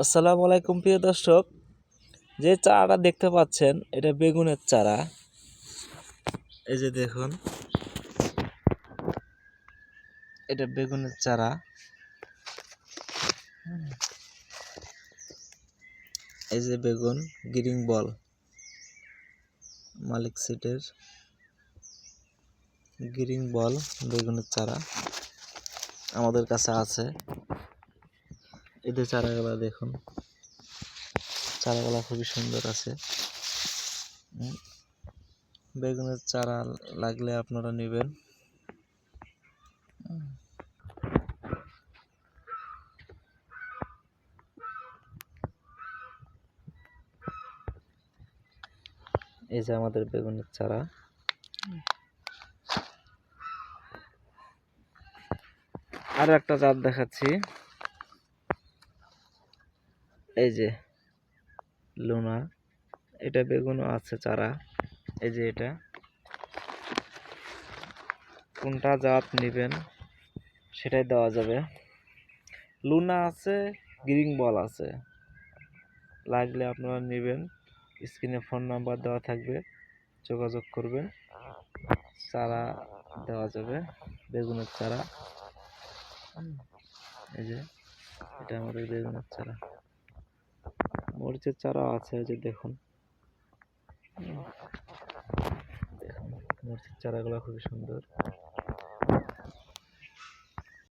আসসালামু আলাইকুম প্রিয় দর্শক, যে চারাটা দেখতে পাচ্ছেন, এটা বেগুনের চারা এই যে দেখুন, এটা বেগুনের চারা। এই যে বেগুন, গ্রিন বল, মালিক সিটের গ্রিন বল, বেগুনের চারা আমাদের কাছে আছে এদের চারাগুলা দেখুন। চারাগুলা খুবই সুন্দর আছে। বেগুনের চারা লাগলে আপনারা নেবেন। এই যে আমাদের বেগুনের চারা। আর একটা জাত দেখাচ্ছি। এই যে লুনা, এটা বেগুনও আছে চারা, এই যে এটা। কোনটা জাত নেবেন সেটাই দেওয়া যাবে। লুনা আছে গ্রিং বল আছে। লাগলে আপনারা নেবেন, স্ক্রিনে ফোন নাম্বার দেওয়া থাকবে, যোগাযোগ করবেন। চারা দেওয়া যাবে, বেগুনের চারা। এই যে, এটা আমাদের বেগুনের চারা। মরিচের চারা আছে ওই যে দেখুন। মরিচের চারাগুলো খুবই সুন্দর।